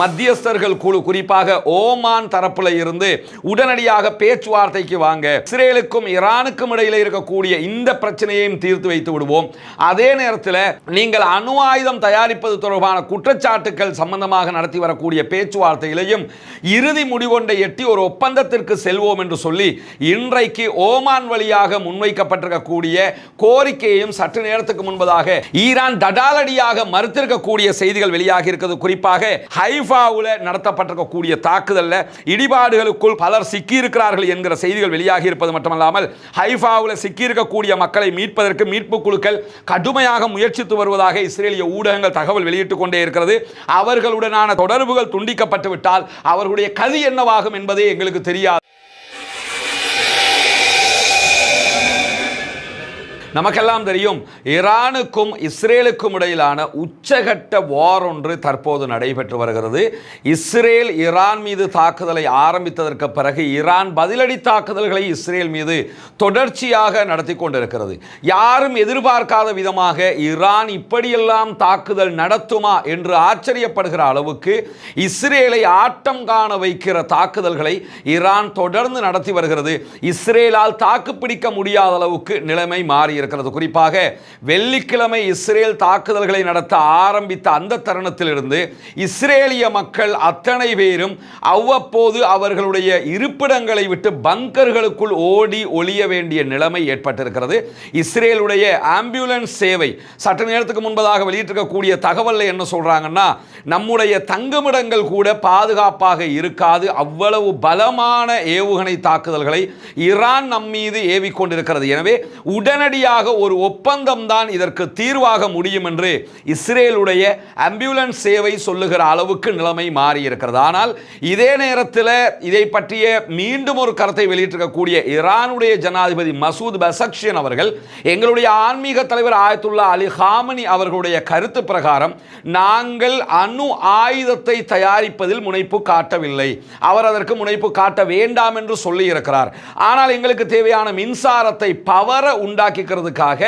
மத்தியஸ்தர்கள் குழு குறிப்பாக ஓமான் தரப்புல இருந்து உடனடியாக பேச்சுவார்த்தைக்கு வாங்க இஸ்ரேலுக்கும் ஈரானுக்கும் இடையில இருக்கக்கூடிய இந்த பிரச்சனையையும் தீர்த்து வைத்து விடுவோம். அதே நேரத்தில் நீங்கள் அணு ஆயுதம் தயாரிப்பது தொடர்பான குற்றச்சாட்டுகள் சம்பந்தமாக நடத்தி வரக்கூடிய பேச்சுவார்த்தைகளையும் இறுதி முடிவொன்றை எட்டி ஒரு ஒப்பந்தத்திற்கு செல்வோம் என்று சொல்லி இன்றைக்கு ஓமான் வழியாக முன்வைக்கப்பட்டிருக்கக்கூடிய கோரிக்கையையும் சற்று நேரத்துக்கு முன்பதாக ஈரான் தடாலடியாக மறுத்திருக்கக்கூடிய செய்திகள் வெளியாகி இருக்கிறது. குறிப்பாக ஹை ஹைஃபாவில் நடத்தப்பட்டிருக்கக்கூடிய தாக்குதல்ல இடிபாடுகளுக்குள் பலர் சிக்கியிருக்கிறார்கள் என்கிற செய்திகள் வெளியாகி இருப்பது மட்டுமல்லாமல் ஹைஃபாவில் சிக்கியிருக்கக்கூடிய மக்களை மீட்பதற்கு மீட்பு குழுக்கள் கடுமையாக முயற்சித்து வருவதாக இஸ்ரேலிய ஊடகங்கள் தகவல் வெளியிட்டுக் கொண்டே இருக்கிறது. அவர்களுடனான தொடர்புகள் துண்டிக்கப்பட்டு விட்டால் அவர்களுடைய கதி என்னவாகும் என்பதே எங்களுக்கு தெரியாது. நமக்கெல்லாம் தெரியும் ஈரானுக்கும் இஸ்ரேலுக்கும் இடையிலான உச்சகட்ட வார் ஒன்று தற்போது நடைபெற்று வருகிறது. இஸ்ரேல் ஈரான் மீது தாக்குதலை ஆரம்பித்ததற்கு பிறகு ஈரான் பதிலடி தாக்குதல்களை இஸ்ரேல் மீது தொடர்ச்சியாக நடத்தி கொண்டிருக்கிறது. யாரும் எதிர்பார்க்காத விதமாக ஈரான் இப்படியெல்லாம் தாக்குதல் நடத்துமா என்று ஆச்சரியப்படுகிற அளவுக்கு இஸ்ரேலை ஆட்டம் காண வைக்கிற தாக்குதல்களை ஈரான் தொடர்ந்து நடத்தி வருகிறது. இஸ்ரேலால் தாக்குப்பிடிக்க முடியாத அளவுக்கு நிலைமை மாறியது இருக்கிறது. குறிப்பாக வெள்ளிக்கிழமை இஸ்ரேல் தாக்குதல்களை நடத்த ஆரம்பித்த அந்த தருணத்திலிருந்து இஸ்ரேலிய மக்கள் அத்தனை பேரும் அவ்வப்போது அவர்களுடைய இருப்பிடங்களை விட்டு பங்கர்களுக்குள் ஓடி ஒளிய வேண்டிய நிலைமை ஏற்பட்டிருக்கிறது. இஸ்ரேலுடைய ஆம்புலன்ஸ் சேவை சற்று நேரத்துக்கு முன்பதாக வெளியிட்டிருக்கக்கூடிய தகவலில் என்ன சொல்றாங்கன்னா நம்முடைய தங்குமிடங்கள் கூட பாதுகாப்பாக இருக்காது. அவ்வளவு பலமான ஏவுகணை தாக்குதல்களை ஈரான் நம் மீது ஏவிக்கொண்டிருக்கிறது. எனவே உடனடியாக ஒரு ஒப்பந்தம் தான் இதற்கு தீர்வாக முடியும் என்று இஸ்ரேலுடைய ஆம்புலன்ஸ் சேவை சொல்லுகிற அளவுக்கு நிலைமை மாறியிருக்கிறது. ஆனால் இதே நேரத்தில் இதை பற்றிய மீண்டும் ஒரு கருத்தை வெளியிட்டிருக்கக்கூடிய ஈரானுடைய ஜனாதிபதி மசூத் பசக்ஷியன் அவர்கள் எங்களுடைய ஆன்மீக தலைவர் ஆயத்துல்லா அலி ஹாமனி அவர்களுடைய கருத்து பிரகாரம் நாங்கள் அணு ஆயுதத்தை தயாரிப்பதில் முனைப்பு காட்டவில்லை. அவர் அதற்கு முனைப்பு காட்ட வேண்டாம் என்று சொல்லியிருக்கிறார். ஆனால் எங்களுக்கு தேவையான மின்சாரத்தை பவர உண்டாக்கிக்கிறது உண்டாக்கிக்கிறதுக்காக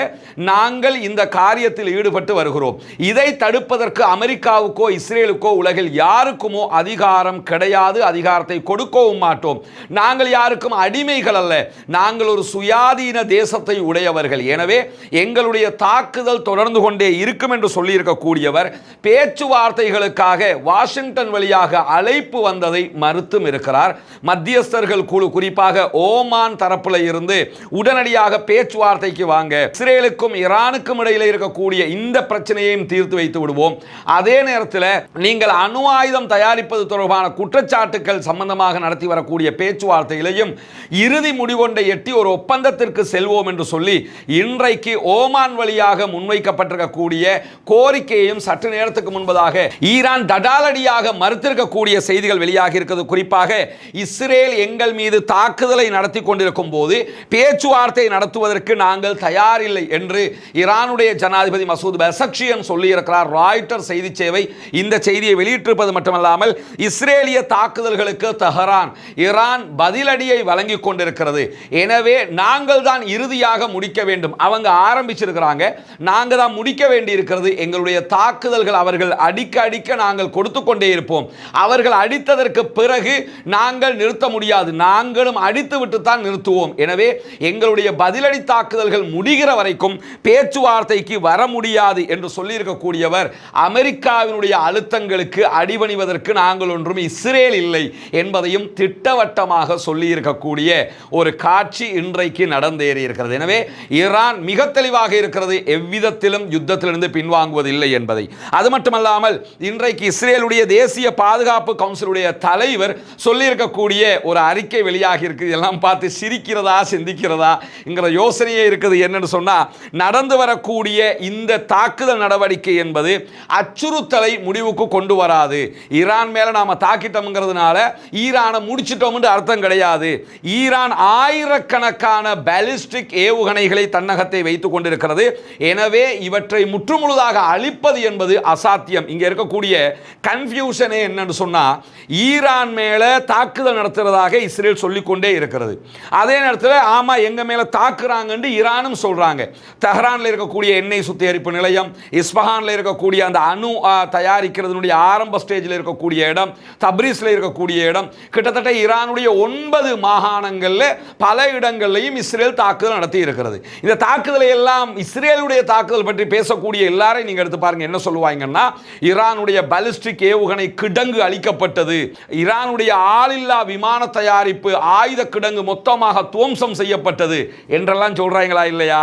நாங்கள் இந்த காரியத்தில் ஈடுபட்டு வருகிறோம். இதை தடுப்பதற்கு அமெரிக்காவுக்கோ இஸ்ரேலுக்கோ உலகில் யாருக்குமோ அதிகாரம் கிடையாது அதிகாரத்தை கொடுக்கவும் மாட்டோம். நாங்கள் யாருக்கும் அடிமைகள் அல்ல. நாங்கள் ஒரு சுயாதீன தேசத்தை உடையவர்கள். எனவே எங்களுடைய தாக்குதல் தொடர்ந்து கொண்டே இருக்கும் என்று சொல்லியிருக்கக்கூடியவர் பேச்சுவார்த்தைகளுக்காக வாஷிங்டன் வழியாக அழைப்பு வந்ததை மறுத்தும் இருக்கிறார். மத்தியஸ்தர்கள் குழு குறிப்பாக ஓமான் தரப்பில் இருந்து உடனடியாக பேச்சுவார்த்தைக்கு வாங்க இஸ்ரேலுக்கும் ஈரானுக்கும் இடையில இருக்கக்கூடிய இந்த பிரச்சனையையும் தீர்த்து வைத்து விடுவோம். அதே நேரத்தில் நீங்கள் அணு ஆயுதம் தயாரிப்பது தொடர்பான குற்றச்சாட்டுகள் சம்பந்தமாக நடத்தி வரக்கூடிய பேச்சுவார்த்தைகளையும் இறுதி முடிவொன்றை எட்டி ஒரு ஒப்பந்தத்திற்கு செல்வோம் என்று சொல்லி இன்றைக்கு ஓமான் வழியாக முன்வைக்கப்பட்டிருக்கக்கூடிய கோரிக்கையையும் சற்று நேரத்துக்கு முன்பதாக ஈரான் தடாலடியாக மறுத்திருக்கக்கூடிய செய்திகள் வெளியாகி இருக்கிறது. குறிப்பாக இஸ்ரேல் எங்கள் மீது தாக்குதலை நடத்தி கொண்டிருக்கும் போது பேச்சுவார்த்தை நடத்துவதற்கு நாங்கள் தயாரில்லை என்று ஈரானுடைய ஜனாதிபதி மசூத் பெசக்ஷியன் சொல்லியிருக்கிறார். ராய்ட்டர் செய்தி சேவை இந்த செய்தியை வெளியிட்டிருப்பது மட்டுமல்லாமல் இஸ்ரேலிய தாக்குதல்களுக்கு தஹரான் ஈரான் பதிலடியை வழங்கி கொண்டிருக்கிறது. எனவே நாங்கள் தான் இறுதியாக முடிக்க வேண்டும். அவங்க ஆரம்பிச்சிருக்கிறாங்க. நாங்கள் தான் முடிக்க வேண்டி இருக்கிறது எங்களுடைய தாக்குதல்கள் அவர்கள் அடிக்க அடிக்க நாங்கள் கொடுத்து கொண்டே இருப்போம். அவர்கள் அடித்ததற்கு பிறகு நாங்கள் நிறுத்த முடியாது. நாங்களும் அடித்து விட்டு தான் நிறுத்துவோம். எனவே எங்களுடைய பதிலடி தாக்குதல்கள் முடிகிற வரைக்கும் பேச்சுவார்த்தைக்கு வர முடியாது என்று சொல்லியிருக்கக்கூடியவர் அமெரிக்காவினுடைய அழுத்தங்களுக்கு அடிபணிவதற்கு நாங்கள் ஒன்றும் இஸ்ரேல் இல்லை என்பதையும் திட்டவட்டமாக சொல்லியிருக்கக்கூடிய ஒரு காட்சி இன்றைக்கு நடந்தேறி இருக்கிறது. எனவே ஈரான் மிக தெளிவாக இருக்கிறது. எவ்விதத்திலும் யுத்தத்திலிருந்து பின்வாங்குவதில்லை என்பதை. அது மட்டுமல்லாமல் இன்றைக்கு இஸ்ரேலுடைய தேசிய பாதுகாப்பு கவுன்சிலுடைய தலைவர் சொல்லியிருக்கக்கூடிய ஒரு அறிக்கை வெளியாகி இருக்கு இதெல்லாம் பார்த்து சிரிக்கிறதா சிந்திக்கிறதா யோசனையே இருக்குது. என்னன்னு சொன்னால் நடந்து வரக்கூடிய இந்த தாக்குதல் நடவடிக்கை என்பது அச்சுறுத்தலை முடிவுக்கு கொண்டு வராது. ஈரான் மேல நாம தாக்கிட்டோம்ங்கிறதுனால ஈரானை முடிச்சிட்டோம்னு அர்த்தம் கிடையாது. ஈரான் ஆயிரக்கணக்கான பாலிஸ்டிக் ஏவுகணைகளை தன்னகத்தை வைத்துக் கொண்டிருக்கிறது. எனவே இவற்றை முற்றுமுழுதாக அழிப்பது என்பது அசாத்தியம். இங்க இருக்கக்கூடிய கன்ஃபியூஷனே என்னன்னு சொன்னா ஈரான் மேல தாக்குதல் நடத்துறதாக இஸ்ரேல் சொல்லிக்கொண்டே இருக்கிறது. அதே நேரத்தில் ஆமா எங்க மேல தாக்குறாங்கன்னு ஈரானும் இடம் சொல்றாங்க. தெஹ்ரானில் இருக்கக்கூடிய எண்ணெய் சுத்திகரிப்பு நிலையம் இஸ்பஹானில் இருக்கக்கூடிய அந்த அணு தயாரிக்கிறதுனுடைய ஆரம்ப ஸ்டேஜில் இருக்கக்கூடிய இடம் தப்ரீஸில் இருக்கக்கூடிய இடம் கிட்டத்தட்ட ஈரானுடைய ஒன்பது மாகாணங்களில் பல இடங்கள்லையும் இஸ்ரேல் தாக்குதல் நடத்தி இருக்கிறது. இந்த தாக்குதலை எல்லாம் இஸ்ரேலுடைய தாக்குதல் பற்றி பேசக்கூடிய எல்லாரையும் நீங்கள் எடுத்து பாருங்க என்ன சொல்லுவாங்கன்னா ஈரானுடைய பலிஸ்டிக் ஏவுகணை கிடங்கு அளிக்கப்பட்டது ஈரானுடைய ஆளில்லா விமான தயாரிப்பு ஆயுத கிடங்கு மொத்தமாக துவம்சம் செய்யப்பட்டது என்றெல்லாம் சொல்றாங்களா இல்லையா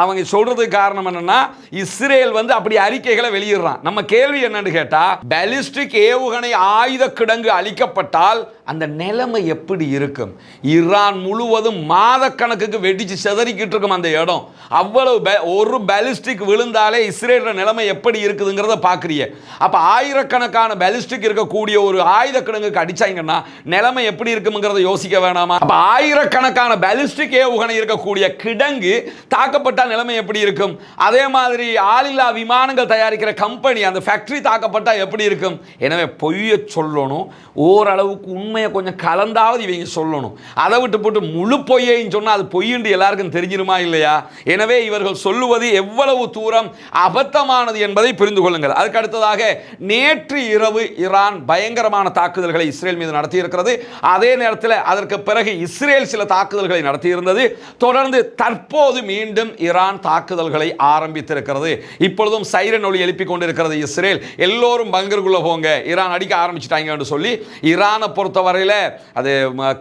அவங்க சொல்றதுக்கு காரணம் என்னன்னா இஸ்ரேல் வந்து அப்படி அறிக்கைகளை வெளியிடுறான். நம்ம கேள்வி என்னன்னு கேட்டா பாலிஸ்டிக் ஏவுகணை ஆயுத கிடங்கு அளிக்கப்பட்டால் அந்த நிலைமை எப்படி இருக்கும்? ஈரான் முழுவதும் மாதக்கணக்குக்கு வெடிச்சு செதறிக்கிட்டு இருக்கும் அந்த இடம். அவ்வளவு ஒரு பாலிஸ்டிக் விழுந்தாலே இஸ்ரேலோட நிலைமை எப்படி இருக்குதுங்கிறத பார்க்குறிய அப்ப ஆயிரக்கணக்கான பாலிஸ்டிக் இருக்கக்கூடிய ஒரு ஆயுத கிடங்குக்கு அடிச்சாங்கன்னா நிலைமை எப்படி இருக்குங்கிறத யோசிக்க வேணாமா? அப்ப ஆயிரக்கணக்கான பாலிஸ்டிக் ஏவுகணை இருக்கக்கூடிய கிடங்கு தாக்கப்பட்ட நிலைமை எப்படி இருக்கும்? அதே மாதிரி ஆளில்லா விமானங்கள் தயாரிக்கிற கம்பெனி அந்த ஃபேக்டரி தாக்கப்பட்டால் எப்படி இருக்கும்? எனவே பொய்யை சொல்லணும். ஓரளவுக்கு உண்மையை கொஞ்சம் கலந்தாவது இவங்க சொல்லணும். அதை விட்டு போட்டு முழு பொய்யையும் சொன்னால் அது பொய்யுண்டு எல்லாருக்கும் தெரிஞ்சிருமா இல்லையா? எனவே இவர்கள் சொல்லுவது எவ்வளவு தூரம் அபத்தமானது என்பதை புரிந்து கொள்ளுங்கள். அதுக்கு அடுத்ததாக நேற்று இரவு ஈரான் பயங்கரமான தாக்குதல்களை இஸ்ரேல் மீது நடத்தியிருக்கிறது. அதே நேரத்தில் அதற்கு பிறகு இஸ்ரேல் சில தாக்குதல்களை நடத்தியிருந்தது. தொடர்ந்து தற்போது மீண்டும் ஈரான் தாக்குதல்களை ஆரம்பித்திருக்கிறது. இப்பொழுதும் சைரன் ஒளி எழுப்பி கொண்டிருக்கிறது இஸ்ரேல். எல்லோரும் பங்கருக்குள்ள போங்க. ஈரான் அடிக்க ஆரம்பிச்சிட்டாங்கன்னு சொல்லி ஈரானை பொறுத்தவரையில் அது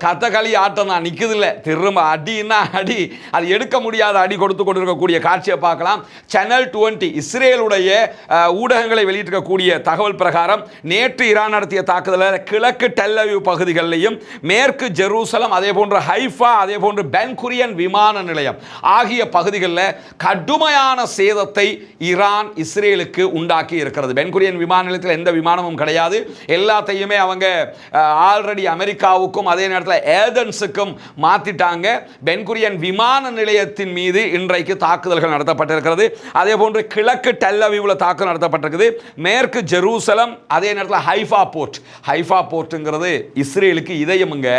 கதகளி ஆட்டம் தான். நிற்குது இல்லை திரும்ப அடின்னா அடி. அது எடுக்க முடியாத அடி கொடுத்து கொண்டிருக்கக்கூடிய காட்சியை பார்க்கலாம். சேனல் டுவெண்ட்டி இஸ்ரேலுடைய ஊடகங்களை வெளியிட்டிருக்கக்கூடிய தகவல் பிரகாரம் நேற்று ஈரான் நடத்திய தாக்குதலில் கிழக்கு டெல்லவியூ பகுதிகளிலையும் மேற்கு ஜெருசலம் அதே போன்ற ஹைஃபா அதே போன்று பென்குரியன் விமான நிலையம் ஆகிய பகுதிகளில் கடுமையான சேதத்தை ஈரான் இஸ்ரேலுக்கு உண்டாக்கி இருக்கிறது. பென்குரியன் விமான நிலையத்தில் எந்த விமானமும் கிடையாது. எல்லாத்தையுமே அவங்க ஆல்ரெடி அமெரிக்காவுக்கும் அதே நேரத்தில் ஏதன்ஸுக்கும் மாத்திட்டாங்க. பென்குரியன் விமான நிலையத்தின் மீது இன்றைக்கு தாக்குதல்கள் நடத்தப்பட்டிருக்கிறது. அதே போன்று கிழக்கு டெல்லவியூவில் தாக்குதல் நடத்தப்பட்டிருக்குது. மேற்கு ஜெருசலம் அதே நேரத்தில் ஹைஃபா போர்ட். ஹைஃபா போர்ட்டுங்கிறது இஸ்ரேலுக்கு இதயமுங்க.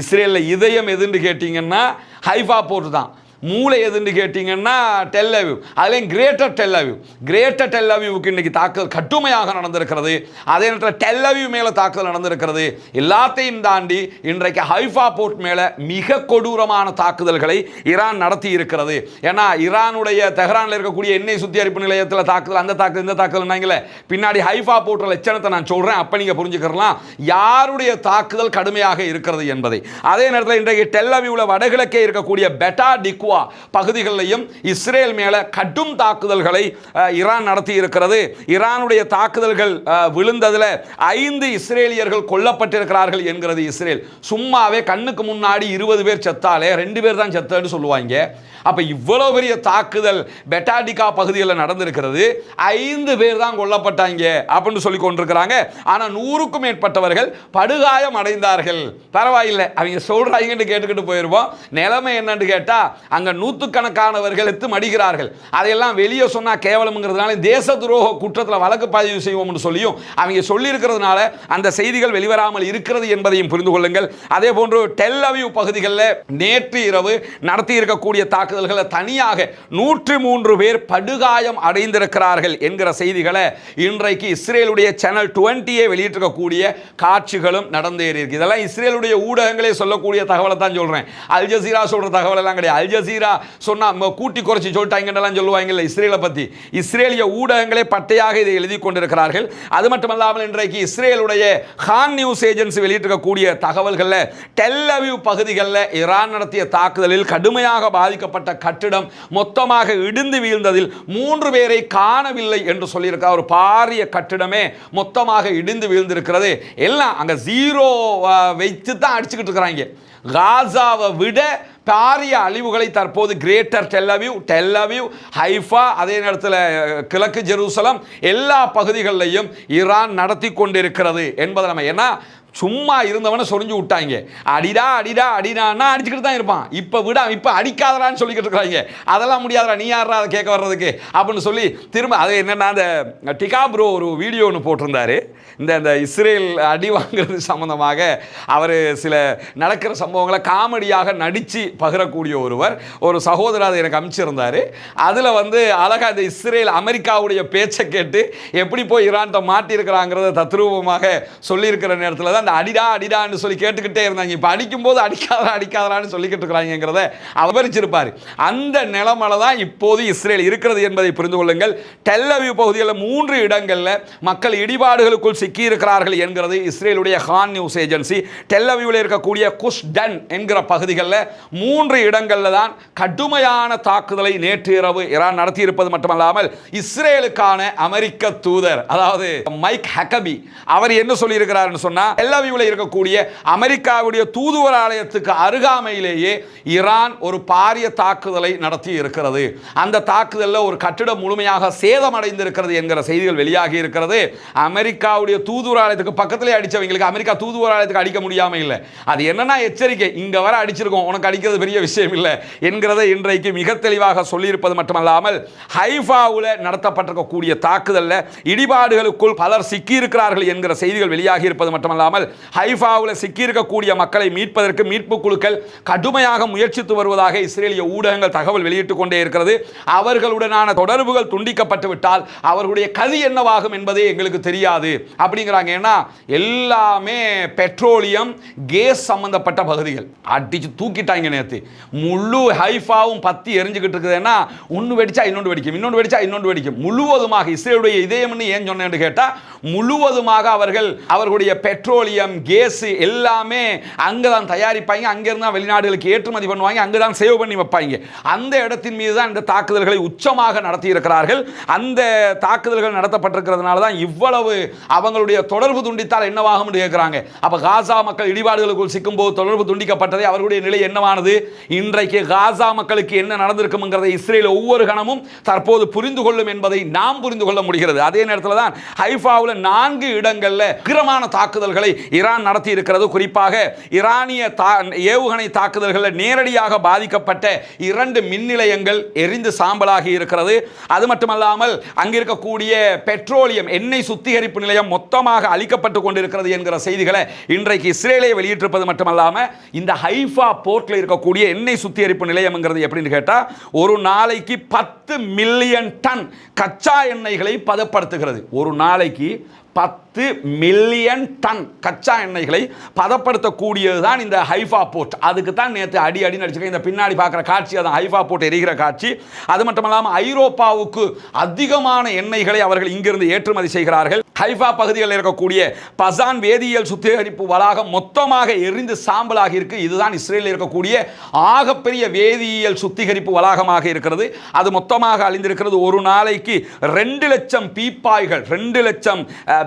இஸ்ரேலில் இதயம் எதுன்னு கேட்டிங்கன்னா ஹைஃபா போர்ட் தான். மூளை எதுன்னு கேட்டிங்கன்னா டெல்லவியூ அதுலேயும் கிரேட்டர் டெல்லவியூ கிரேட்டர் டெல்லவிவுக்கு இன்னைக்கு தாக்குதல் கட்டுமையாக நடந்திருக்கிறது. அதே நேரத்தில் டெல்லவியூ மேலே தாக்குதல் நடந்திருக்கிறது. எல்லாத்தையும் தாண்டி இன்றைக்கு ஹைஃபா போர்ட் மேலே மிக கொடூரமான தாக்குதல்களை ஈரான் நடத்தி இருக்கிறது. ஏன்னா ஈரானுடைய தெஹ்ரானில் இருக்கக்கூடிய எண்ணெய் சுத்திகரிப்பு நிலையத்தில் தாக்குதல் அந்த தாக்குதல் இந்த தாக்குதல்னாங்களே பின்னாடி ஹைஃபா போர்ட் லட்சணத்தை நான் சொல்கிறேன் அப்போ நீங்கள் புரிஞ்சுக்கிறலாம். யாருடைய தாக்குதல் கடுமையாக இருக்கிறது என்பதை. அதே நேரத்தில் இன்றைக்கு டெல்லவியூவில் வடகிழக்கே இருக்கக்கூடிய பெட்டா டிக்கு டிக்வா பகுதிகளிலையும் இஸ்ரேல் மேலே கடும் தாக்குதல்களை ஈரான் நடத்தி இருக்கிறது ஈரானுடைய தாக்குதல்கள் விழுந்ததில் ஐந்து இஸ்ரேலியர்கள் கொல்லப்பட்டிருக்கிறார்கள் என்கிறது இஸ்ரேல். சும்மாவே கண்ணுக்கு முன்னாடி இருபது பேர் செத்தாலே ரெண்டு பேர் தான் செத்தன்னு சொல்லுவாங்க. அப்போ இவ்வளோ பெரிய தாக்குதல் பெட்டாடிகா பகுதியில் நடந்திருக்கிறது. ஐந்து பேர் தான் கொல்லப்பட்டாங்க அப்படின்னு சொல்லி கொண்டிருக்கிறாங்க. ஆனால் நூறுக்கும் மேற்பட்டவர்கள் படுகாயம் அடைந்தார்கள். பரவாயில்லை. அவங்க சொல்கிறாங்கன்னு கேட்டுக்கிட்டு போயிருவோம். நிலைமை என்னன்னு கேட்டால் அங்கே நூற்றுக்கணக்கானவர்கள் எத்து மடிகிறார்கள். அதையெல்லாம் வெளியே சொன்னால் கேவலம்ங்கிறதுனால தேச துரோக குற்றத்தில் வழக்கு பதிவு செய்வோம்னு சொல்லியும் அவங்க சொல்லியிருக்கிறதுனால அந்த செய்திகள் வெளிவராமல் இருக்கிறது என்பதையும் புரிந்து கொள்ளுங்கள். அதே போன்று டெல் பகுதிகளில் நேற்று இரவு நடத்தி இருக்கக்கூடிய தாக்குதல்களை தனியாக நூற்றி மூன்று பேர் படுகாயம் அடைந்திருக்கிறார்கள் என்கிற செய்திகளை இன்றைக்கு இஸ்ரேலுடைய சேனல் டுவெண்ட்டியே வெளியிட்டிருக்கக்கூடிய காட்சிகளும் நடந்தேறி இருக்கு. இதெல்லாம் இஸ்ரேலுடைய ஊடகங்களே சொல்லக்கூடிய தகவலை தான் சொல்கிறேன் அல் ஜசீரா சொல்கிற தகவல் எல்லாம் கிடையாது. அல் ஜசீரா சொன்னா கூட்டி குறைச்சி சொல்லிட்டாங்கன்னு சொல்லுவாங்கல்ல இஸ்ரேலை பற்றி இஸ்ரேலிய ஊடகங்களே பட்டையாக இதை எழுதி கொண்டிருக்கிறார்கள். அது மட்டுமல்லாமல் இன்றைக்கு இஸ்ரேலுடைய ஹான் நியூஸ் ஏஜென்சி வெளியிட்டிருக்கக்கூடிய தகவல்களில் டெல்லவியூ பகுதிகளில் ஈரான் நடத்திய தாக்குதலில் கடுமையாக பாதிக்கப்பட்ட கட்டிடம் மொத்தமாக இடிந்து வீழ்ந்ததில் மூன்று பேரை காணவில்லை என்று சொல்லியிருக்கார் ஒரு பாரிய கட்டிடமே மொத்தமாக இடிந்து வீழ்ந்திருக்கிறது. எல்லாம் அங்கே ஜீரோ வைத்து தான் அடிச்சுக்கிட்டு இருக்கிறாங்க. காசாவை விட பாரிய அழிவுகளை தற்போது கிரேட்டர் டெல்லவியூ டெல்லவியூ ஹைஃபா அதே நேரத்தில் கிழக்கு ஜெருசலம் எல்லா பகுதிகளிலையும் ஈரான் நடத்தி கொண்டிருக்கிறது என்பதை நம்ம ஏன்னா சும்மா இருந்தவனை சொரிஞ்சு விட்டாங்க. அடிடா அடிடா அடிடான்னா அடிச்சுக்கிட்டு தான் இருப்பான். இப்போ விடா இப்போ அடிக்காதடான்னு சொல்லிக்கிட்டு இருக்கிறாங்க. அதெல்லாம் முடியாதடா நீ யாரா அதை கேட்க வர்றதுக்கு? அப்படின்னு சொல்லி திரும்ப அது என்னென்னா அந்த டிகா ப்ரோ ஒரு வீடியோ ஒன்று போட்டிருந்தாரு. இந்த இந்த இஸ்ரேல் அடி வாங்குறது சம்மந்தமாக அவர் சில நடக்கிற சம்பவங்களை காமெடியாக நடித்து பகிரக்கூடிய ஒருவர் ஒரு சகோதரர் அதை எனக்கு அமைச்சிருந்தார். அதில் வந்து அழகாக இந்த இஸ்ரேல் அமெரிக்காவுடைய பேச்சை கேட்டு எப்படி போய் ஈரான்கிட்ட மாட்டியிருக்கிறாங்கிறத தத்ரூபமாக சொல்லியிருக்கிற நேரத்தில் தான் அந்த அடிடா அடிடான்னு சொல்லி கேட்டுக்கிட்டே இருந்தாங்க. இப்போ அடிக்கும்போது அடிக்காதா அடிக்காதான்னு சொல்லிக்கிட்டு இருக்கிறாங்கிறத அவரிச்சிருப்பார் அந்த நிலமலை தான் இப்போது இஸ்ரேல் இருக்கிறது என்பதை புரிந்து கொள்ளுங்கள். டெல்லவியூ பகுதிகளில் மூன்று இடங்களில் மக்கள் இடிபாடுகளுக்குள் சிக்கியிருக்கிறார்கள் என்கிறது இஸ்ரேலுடைய ஹான் நியூஸ் ஏஜென்சி. டெல்லவியூவில் இருக்கக்கூடிய குஷ்டன் என்கிற பகுதிகளில் மூன்று இடங்களில் தான் கடுமையான தாக்குதலை நேற்று இரவு ஈரான் நடத்தியிருப்பது மட்டுமல்லாமல் இஸ்ரேலுக்கான அமெரிக்க தூதர் அதாவது மைக் ஹக்கபி அவர் என்ன சொல்லியிருக்கிறார்னு சொன்னால் டெல்லவியூவில் இருக்கக்கூடிய அமெரிக்காவுடைய தூதுவராலயத்துக்கு அருகாமையிலேயே ஈரான் ஒரு பாரிய தாக்குதலை நடத்தி இருக்கிறது. அந்த தாக்குதலில் ஒரு கட்டிடம் முழுமையாக சேதமடைந்திருக்கிறது என்கிற செய்திகள் வெளியாகி இருக்கிறது. அமெரிக்காவுடைய தூதுவராலயத்துக்கு பக்கத்திலே அடித்தவங்களுக்கு அமெரிக்கா தூதுவராலயத்துக்கு அடிக்க முடியாமல் இல்லை. அது என்னன்னா எச்சரிக்கை. இங்கே வர அடிச்சிருக்கோம். உனக்கு அடிக்கிறது பெரிய விஷயம் இல்லை என்கிறதை இன்றைக்கு மிக தெளிவாக சொல்லியிருப்பது மட்டுமல்லாமல் ஹைஃபாவில் நடத்தப்பட்டிருக்கக்கூடிய தாக்குதலில் இடிபாடுகளுக்குள் பலர் சிக்கியிருக்கிறார்கள் என்கிற செய்திகள் வெளியாகி இருப்பது மட்டுமல்லாமல் இல்லாமல் ஹைஃபாவில் சிக்கியிருக்கக்கூடிய மக்களை மீட்பதற்கு மீட்பு குழுக்கள் கடுமையாக முயற்சித்து வருவதாக இஸ்ரேலிய ஊடகங்கள் தகவல் வெளியிட்டுக் கொண்டே இருக்கிறது. அவர்களுடனான தொடர்புகள் துண்டிக்கப்பட்டு விட்டால் அவர்களுடைய கதி என்னவாகும் என்பதே எங்களுக்கு தெரியாது. அப்படிங்கிறாங்க. ஏன்னா எல்லாமே பெட்ரோலியம் கேஸ் சம்பந்தப்பட்ட பகுதிகள். அடிச்சு தூக்கிட்டாங்க நேற்று முழு ஹைஃபாவும் பத்தி எரிஞ்சுக்கிட்டு இருக்குதுன்னா ஒன்று வெடிச்சா இன்னொன்று வெடிக்கும் இன்னொன்று வெடிச்சா இன்னொன்று வெடிக்கும். முழுவதுமாக இஸ்ரேலுடைய இதயம்னு ஏன் சொன்னேன்னு கேட்டால் முழுவதுமாக அவர்கள் அவர்களுடைய பெட்ரோலியம் கேஸ் எல்லாமே அங்கே தான் தயாரிப்பாங்க. அங்கேருந்து தான் வெளிநாடுகளுக்கு ஏற்றுமதி பண்ணுவாங்க. அங்கே தான் சேவ் பண்ணி வைப்பாங்க. அந்த இடத்தின் மீது தான் இந்த தாக்குதல்களை உச்சமாக நடத்தியிருக்கிறார்கள். அந்த தாக்குதல்கள் நடத்தப்பட்டிருக்கிறதுனால தான் இவ்வளவு அவங்களுடைய தொடர்பு துண்டித்தால் என்னவாகும் கேட்குறாங்க. அப்போ காசா மக்கள் இடிபாடுகளுக்குள் சிக்கும்போது தொடர்பு துண்டிக்கப்பட்டதை அவர்களுடைய நிலை என்னவானது? இன்றைக்கு காசா மக்களுக்கு என்ன நடந்திருக்குங்கிறதை இஸ்ரேல் ஒவ்வொரு கணமும் தற்போது புரிந்து கொள்ளும் என்பதை நாம் புரிந்து கொள்ள முடிகிறது. அதே நேரத்தில் தான் ஹைஃபாவில் நான்கு இடங்களில் உக்கிரமான தாக்குதல்களை ஈரான் நடத்தி இருக்கிறது குறிப்பாக ஈரானிய தா ஏவுகணை தாக்குதல்களில் நேரடியாக பாதிக்கப்பட்ட இரண்டு மின் நிலையங்கள் எரிந்து சாம்பலாகி இருக்கிறது. அது மட்டுமல்லாமல் அங்கிருக்கக்கூடிய பெட்ரோலியம் எண்ணெய் சுத்திகரிப்பு நிலையம் மொத்தமாக அழிக்கப்பட்டு கொண்டிருக்கிறது என்கிற செய்திகளை இன்றைக்கு இஸ்ரேலே வெளியிட்டிருப்பது மட்டுமல்லாமல் இந்த ஹைஃபா போர்ட்டில் இருக்கக்கூடிய எண்ணெய் சுத்திகரிப்பு நிலையம்ங்கிறது எப்படின்னு கேட்டால் ஒரு நாளைக்கு பத்து மில்லியன் டன் கச்சா எண்ணெய்களை பதப்படுத்துகிறது. ஒரு நாளைக்கு பத்து மில்லியன் டன் கச்சா எண்ணெய்களை பதப்படுத்தக்கூடியது தான் இந்த ஹைஃபா போர்ட். அதுக்கு தான் நேற்று அடி அடி நடிச்சிருக்கேன் இந்த பின்னாடி பார்க்குற காட்சி அதான் ஹைஃபா போர்ட் எரிகிற காட்சி. அது மட்டும் இல்லாமல் ஐரோப்பாவுக்கு அதிகமான எண்ணெய்களை அவர்கள் இங்கிருந்து ஏற்றுமதி செய்கிறார்கள். ஹைஃபா பகுதிகளில் இருக்கக்கூடிய பசான் வேதியியல் சுத்திகரிப்பு வளாகம் மொத்தமாக எரிந்து சாம்பலாகி இருக்கு. இதுதான் இஸ்ரேலில் இருக்கக்கூடிய ஆகப்பெரிய வேதியியல் சுத்திகரிப்பு வளாகமாக இருக்கிறது. அது மொத்தமாக அழிந்திருக்கிறது. ஒரு நாளைக்கு ரெண்டு லட்சம் பீப்பாய்கள் ரெண்டு லட்சம்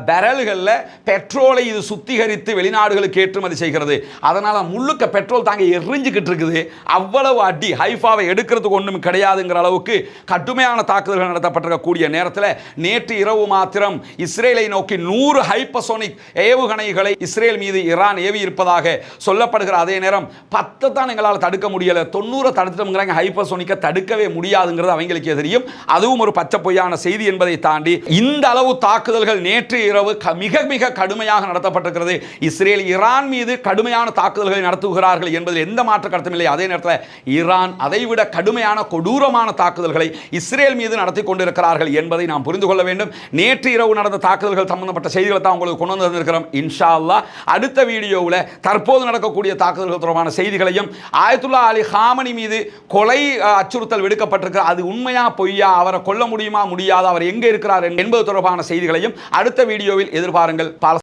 பெரல்களில் பெட்ரோலை இது சுத்திகரித்து வெளிநாடுகளுக்கு ஏற்றுமதி செய்கிறது. அதனால் முழுக்க பெட்ரோல் தாங்க எரிஞ்சுக்கிட்டு இருக்குது. அவ்வளவு அடி ஹைஃபாவை எடுக்கிறதுக்கு ஒன்றும் கிடையாதுங்கிற அளவுக்கு கடுமையான தாக்குதல்கள் நடத்தப்பட்டிருக்கக்கூடிய நேரத்தில் நேற்று இரவு மாத்திரம் இஸ்ரேலை நோக்கி நூறு ஹைப்பசோனிக் ஏவுகணைகளை இஸ்ரேல் மீது ஈரான் ஏவி இருப்பதாக சொல்லப்படுகிற அதே நேரம் பத்து தான் எங்களால் தடுக்க முடியலை. தொண்ணூறை தடுத்துட்டோங்கிறாங்க ஹைப்பசோனிக்கை தடுக்கவே முடியாதுங்கிறது அவங்களுக்கே தெரியும். அதுவும் ஒரு பச்சை பொய்யான செய்தி என்பதை தாண்டி இந்த அளவு தாக்குதல்கள் நேற்று இரவு மிக மிக கடுமையாக நடத்தப்பட்டிருக்கிறது. இஸ்ரேல் ஈரான் மீது கடுமையான தாக்குதல்களை நடத்துகிறார்கள் என்பதில் எந்த மாற்ற கருத்தும் இல்லை. அதே நேரத்தில் ஈரான் அதைவிட கடுமையான கொடூரமான தாக்குதல்களை இஸ்ரேல் மீது நடத்தி கொண்டிருக்கிறார்கள் என்பதை நாம் புரிந்து கொள்ள வேண்டும். நேற்று இரவு நடந்த தாக்குதல்கள் சம்பந்தப்பட்ட செய்திகளை தான் உங்களுக்கு கொண்டு வந்திருக்கிறோம் இன்ஷா அல்லா அடுத்த வீடியோவில் தற்போது நடக்கக்கூடிய தாக்குதல்கள் தொடர்பான செய்திகளையும் ஆயத்துல்லா அலி ஹாமனி மீது கொலை அச்சுறுத்தல் விடுக்கப்பட்டிருக்கிறது அது உண்மையா பொய்யா அவரை கொல்ல முடியுமா முடியாதா அவர் எங்கே இருக்கிறார் என்பது தொடர்பான செய்திகளையும் அடுத்த வீடியோவில் எதிர்பாருங்கள். பால